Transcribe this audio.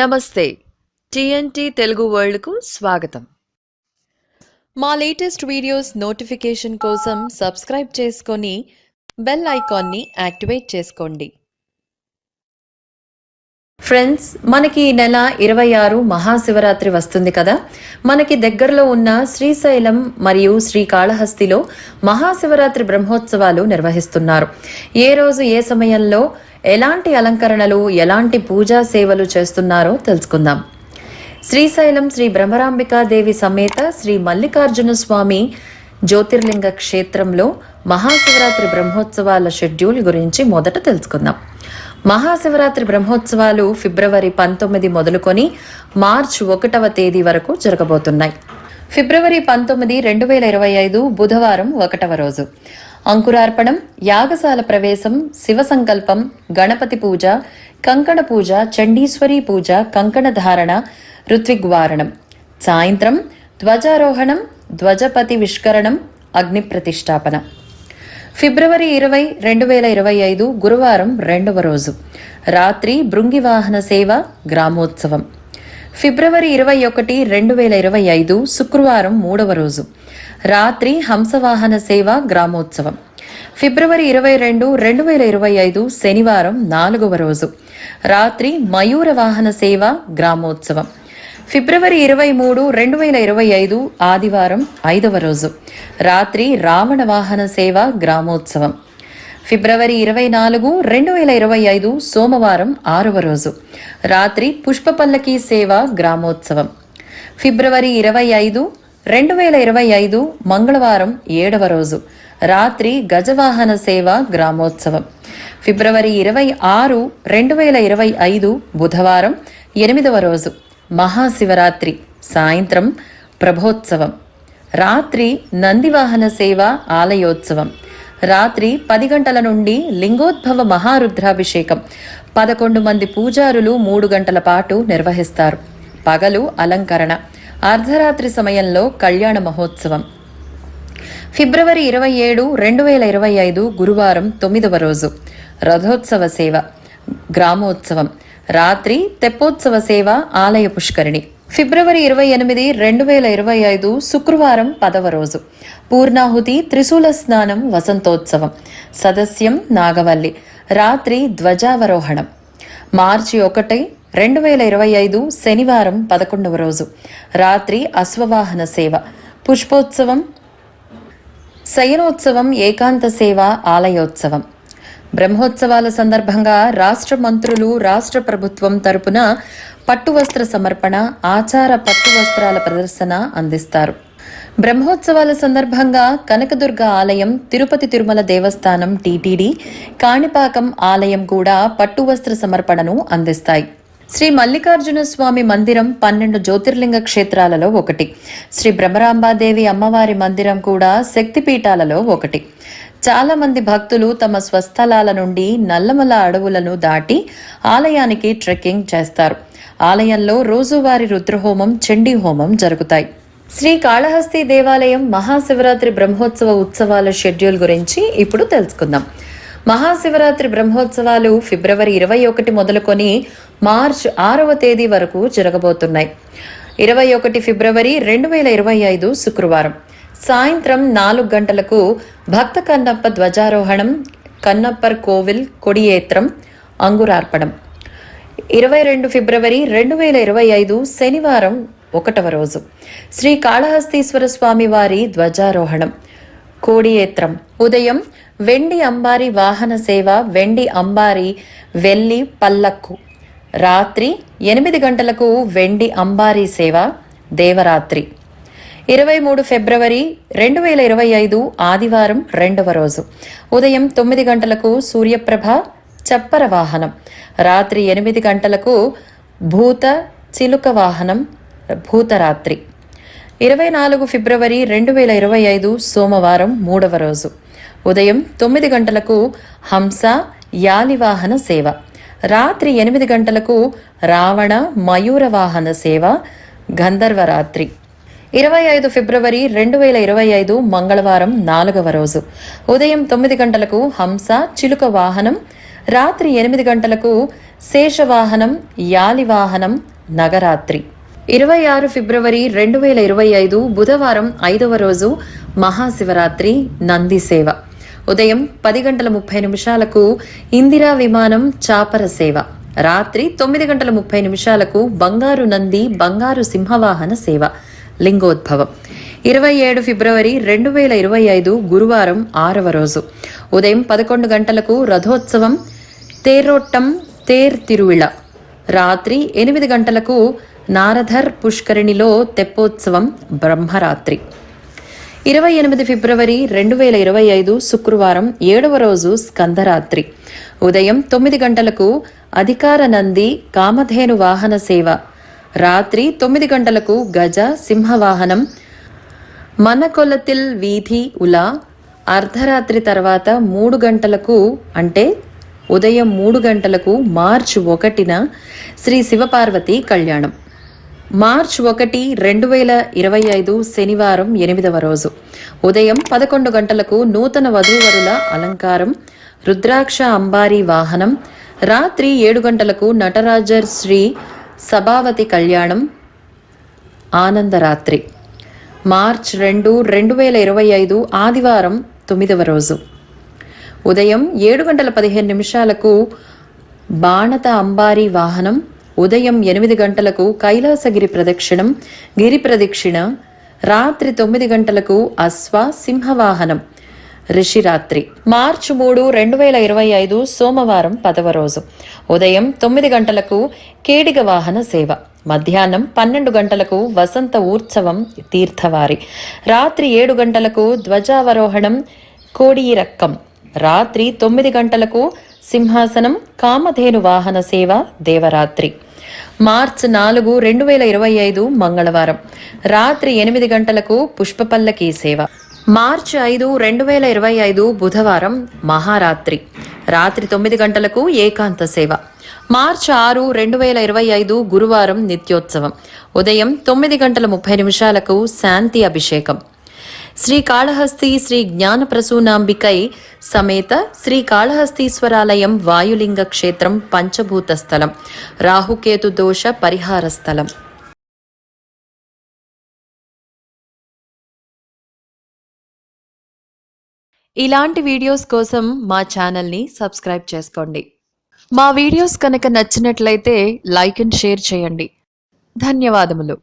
నమస్తే. టిఎన్టీ తెలుగు వరల్డ్కు స్వాగతం. మా లేటెస్ట్ వీడియోస్ నోటిఫికేషన్ కోసం సబ్స్క్రైబ్ చేసుకొని బెల్ ఐకాన్ని యాక్టివేట్ చేసుకోండి. ఫ్రెండ్స్ మనకి ఈ నెల ఇరవై ఆరు మహాశివరాత్రి వస్తుంది కదా? మనకి దగ్గరలో ఉన్న శ్రీశైలం మరియు శ్రీకాళహస్తిలో మహాశివరాత్రి బ్రహ్మోత్సవాలు నిర్వహిస్తున్నారు. ఏ రోజు ఏ సమయంలో ఎలాంటి అలంకరణలు ఎలాంటి పూజా సేవలు చేస్తున్నారో తెలుసుకుందాం. శ్రీశైలం శ్రీ భ్రమరాంబికాదేవి సమేత శ్రీ మల్లికార్జున స్వామి జ్యోతిర్లింగ క్షేత్రంలో మహాశివరాత్రి బ్రహ్మోత్సవాల షెడ్యూల్ గురించి మొదట తెలుసుకుందాం. మహాశివరాత్రి బ్రహ్మోత్సవాలు ఫిబ్రవరి పంతొమ్మిది మొదలుకొని మార్చ్ ఒకటవ తేదీ వరకు జరగబోతున్నాయి. ఫిబ్రవరి పంతొమ్మిది రెండు వేల ఇరవై ఐదు బుధవారం ఒకటవ రోజు. అంకురార్పణం యాగశాల ప్రవేశం శివ సంకల్పం గణపతి పూజ కంకణ పూజ చండీశ్వరి పూజ కంకణ ధారణ ఋత్విగ్వారణం. సాయంత్రం ధ్వజారోహణం ధ్వజపతి విష్కరణం అగ్ని ప్రతిష్టాపన. ఫిబ్రవరి ఇరవై రెండు వేల ఇరవై ఐదు గురువారం రెండవ రోజు. రాత్రి భృంగివాహన సేవ గ్రామోత్సవం. ఫిబ్రవరి ఇరవై ఒకటి రెండు వేల ఇరవై ఐదు శుక్రవారం మూడవ రోజు. రాత్రి హంసవాహన సేవ గ్రామోత్సవం. ఫిబ్రవరి ఇరవై రెండు రెండు వేల ఇరవై ఐదు శనివారం నాలుగవ రోజు. రాత్రి మయూర వాహన సేవ గ్రామోత్సవం. ఫిబ్రవరి ఇరవై మూడు రెండు వేల ఇరవై ఐదు ఆదివారం ఐదవ రోజు. రాత్రి రావణ వాహన సేవ గ్రామోత్సవం. ఫిబ్రవరి ఇరవై నాలుగు రెండు వేల ఇరవై ఐదు సోమవారం ఆరవ రోజు. రాత్రి పుష్పపల్లకి సేవ గ్రామోత్సవం. ఫిబ్రవరి ఇరవై ఐదు రెండు వేల ఇరవై ఐదు మంగళవారం ఏడవ రోజు. రాత్రి గజవాహన సేవ గ్రామోత్సవం. ఫిబ్రవరి ఇరవై ఆరు రెండు వేల ఇరవై ఐదు బుధవారం ఎనిమిదవ రోజు. మహాశివరాత్రి సాయంత్రం ప్రభోత్సవం. రాత్రి నందివాహన సేవ ఆలయోత్సవం. రాత్రి పది గంటల నుండి లింగోద్భవ మహారుద్రాభిషేకం. పదకొండు మంది పూజారులు మూడు గంటల పాటు నిర్వహిస్తారు. పగలు అలంకరణ. అర్ధరాత్రి సమయంలో కళ్యాణ మహోత్సవం. ఫిబ్రవరి ఇరవై ఏడు రెండు వేల ఇరవై ఐదు గురువారం తొమ్మిదవ రోజు. రథోత్సవ సేవ. గ్రామోత్సవం. రాత్రి తెప్పోత్సవ సేవ ఆలయ పుష్కరిణి. ఫిబ్రవరి ఇరవై ఎనిమిది రెండు వేల ఇరవై ఐదు శుక్రవారం పదవ రోజు. పూర్ణాహుతి త్రిశూల స్నానం వసంతోత్సవం. సదస్యం నాగవల్లి. రాత్రి ధ్వజావరోహణం. మార్చి ఒకటి రెండు వేల ఇరవై ఐదు శనివారం పదకొండవ రోజు. రాత్రి అశ్వవాహన సేవ. పుష్పోత్సవం. శయనోత్సవం ఏకాంత సేవ ఆలయోత్సవం. బ్రహ్మోత్సవాల సందర్భంగా రాష్ట్ర మంత్రులు రాష్ట్ర ప్రభుత్వం తరపున పట్టు వస్త్ర సమర్పణ ఆచార పట్టు వస్త్రాల ప్రదర్శన అందిస్తారు. బ్రహ్మోత్సవాల సందర్భంగా కనకదుర్గ ఆలయం తిరుపతి తిరుమల దేవస్థానం టీటీడీ కాణిపాకం ఆలయం కూడా పట్టు వస్త్ర సమర్పణను అందిస్తాయి. శ్రీ మల్లికార్జున స్వామి మందిరం పన్నెండు జ్యోతిర్లింగ క్షేత్రాలలో ఒకటి. శ్రీ భ్రమరాంబాదేవి అమ్మవారి మందిరం కూడా శక్తిపీఠాలలో ఒకటి. చాలామంది భక్తులు తమ స్వస్థలాల నుండి నల్లమల అడవులను దాటి ఆలయానికి ట్రెక్కింగ్ చేస్తారు. ఆలయంలో రోజువారీ రుద్రహోమం చండీ హోమం జరుగుతాయి. శ్రీ కాళహస్తి దేవాలయం మహాశివరాత్రి బ్రహ్మోత్సవ ఉత్సవాల షెడ్యూల్ గురించి ఇప్పుడు తెలుసుకుందాం. మహాశివరాత్రి బ్రహ్మోత్సవాలు ఫిబ్రవరి ఇరవై ఒకటి మొదలుకొని మార్చ్ ఆరవ తేదీ వరకు జరగబోతున్నాయి. ఇరవై ఒకటి ఫిబ్రవరి రెండు వేల ఇరవై ఐదు శుక్రవారం. సాయంత్రం నాలుగు గంటలకు భక్త కన్నప్ప ధ్వజారోహణం కన్నప్పర్ కోవిల్ కొడియేత్రం అంగురార్పణం. ఇరవై రెండు ఫిబ్రవరి రెండు వేల ఇరవై ఐదు శనివారం ఒకటవ రోజు. శ్రీ కాళహస్తీశ్వర స్వామి వారి ధ్వజారోహణం. కోడియేత్రం. ఉదయం వెండి అంబారి వాహన సేవ వెండి అంబారి వెల్లి పల్లక్కు. రాత్రి ఎనిమిది గంటలకు వెండి అంబారి సేవ దేవరాత్రి. ఇరవై మూడు ఫిబ్రవరి రెండు వేల ఇరవై ఐదు ఆదివారం రెండవ రోజు. ఉదయం తొమ్మిది గంటలకు సూర్యప్రభ చప్పర వాహనం. రాత్రి ఎనిమిది గంటలకు భూత చిలుక వాహనం భూతరాత్రి. ఇరవై నాలుగు ఫిబ్రవరి రెండు వేల ఇరవై ఐదు సోమవారం మూడవ రోజు. ఉదయం తొమ్మిది గంటలకు హంస యాలివాహన సేవ. రాత్రి ఎనిమిది గంటలకు రావణ మయూర వాహన సేవ గంధర్వరాత్రి ఇరవై ఐదు ఫిబ్రవరి రెండు వేల ఇరవై ఐదు మంగళవారం నాలుగవ రోజు. ఉదయం తొమ్మిది గంటలకు హంస చిలుక వాహనం రాత్రి ఎనిమిది గంటలకు శేషవాహనం యాలివాహనం నగరాత్రి. ఇరవై ఆరు ఫిబ్రవరి రెండు వేల ఇరవై ఐదు బుధవారం ఐదవ రోజు మహాశివరాత్రి నంది సేవ. ఉదయం పది గంటల ముప్పై నిమిషాలకు ఇందిరా విమానం చాపర సేవ. రాత్రి తొమ్మిది గంటల ముప్పై నిమిషాలకు బంగారు నంది బంగారు సింహవాహన సేవ. లింగోద్భవం. ఇరవై ఏడు ఫిబ్రవరి రెండు వేల ఇరవై ఐదు గురువారం ఆరవ రోజు. ఉదయం పదకొండు గంటలకు రథోత్సవం తేరోట్టం తేర్ తిరువిళ. రాత్రి ఎనిమిది గంటలకు నారధర్ పుష్కరిణిలో తెప్పోత్సవం బ్రహ్మరాత్రి. ఇరవై ఎనిమిది ఫిబ్రవరి రెండు వేల ఇరవై ఐదు శుక్రవారం ఏడవ రోజు స్కందరాత్రి. ఉదయం తొమ్మిది గంటలకు అధికార నంది కామధేను వాహన సేవ. రాత్రి తొమ్మిది గంటలకు గజ సింహవాహనం. మనకొలతిల్ వీధి ఉలా. అర్ధరాత్రి తర్వాత మూడు గంటలకు అంటే ఉదయం మూడు గంటలకు మార్చ్ ఒకటిన శ్రీ శివపార్వతి కళ్యాణం. మార్చ్ ఒకటి రెండు వేల ఇరవై ఐదు శనివారం ఎనిమిదవ రోజు. ఉదయం పదకొండు గంటలకు నూతన వధూవరుల అలంకారం రుద్రాక్ష అంబారీ వాహనం రాత్రి ఏడు గంటలకు నటరాజర్ శ్రీ సభావతి కళ్యాణం ఆనందరాత్రి మార్చ్ రెండు రెండు వేల ఇరవై ఐదు ఆదివారం తొమ్మిదవ రోజు. ఉదయం ఏడు గంటల పదిహేను నిమిషాలకు బాణత అంబారీ వాహనం ఉదయం ఎనిమిది గంటలకు కైలాసగిరి ప్రదక్షిణం గిరి ప్రదక్షిణ రాత్రి తొమ్మిది గంటలకు అశ్వ సింహవాహనం. రిషిరాత్రి మార్చి మూడు రెండు వేల ఇరవై ఐదు సోమవారం పదవ రోజు. ఉదయం తొమ్మిది గంటలకు కేడిగ వాహన సేవ. మధ్యాహ్నం పన్నెండు గంటలకు వసంత ఉత్సవం తీర్థవారి. రాత్రి ఏడు గంటలకు ధ్వజావరోహణం కోడిరక్కం రాత్రి తొమ్మిది గంటలకు సింహాసనం కామధేను వాహన సేవ దేవరాత్రి. మార్చ్ నాలుగు రెండు వేల ఇరవై ఐదు మంగళవారం. రాత్రి ఎనిమిది గంటలకు పుష్పపల్లకి సేవ. మార్చి ఐదు రెండు వేల ఇరవై ఐదు బుధవారం మహారాత్రి. రాత్రి తొమ్మిది గంటలకు ఏకాంత సేవ. మార్చి ఆరు రెండు వేల ఇరవై ఐదు గురువారం నిత్యోత్సవం. ఉదయం తొమ్మిది గంటల ముప్పై నిమిషాలకు శాంతి అభిషేకం. శ్రీ కాళహస్తి శ్రీ జ్ఞాన ప్రసూనాంబికై సమేత శ్రీకాళహస్తీశ్వరాలయం వాయులింగ క్షేత్రం పంచభూత స్థలం. రాహుకేతు దోష పరిహార స్థలం. ఇలాంటి వీడియోస్ కోసం మా ఛానల్ని సబ్స్క్రైబ్ చేసుకోండి. మా వీడియోస్ కనుక నచ్చినట్లయితే లైక్ అండ్ షేర్ చేయండి. ధన్యవాదములు.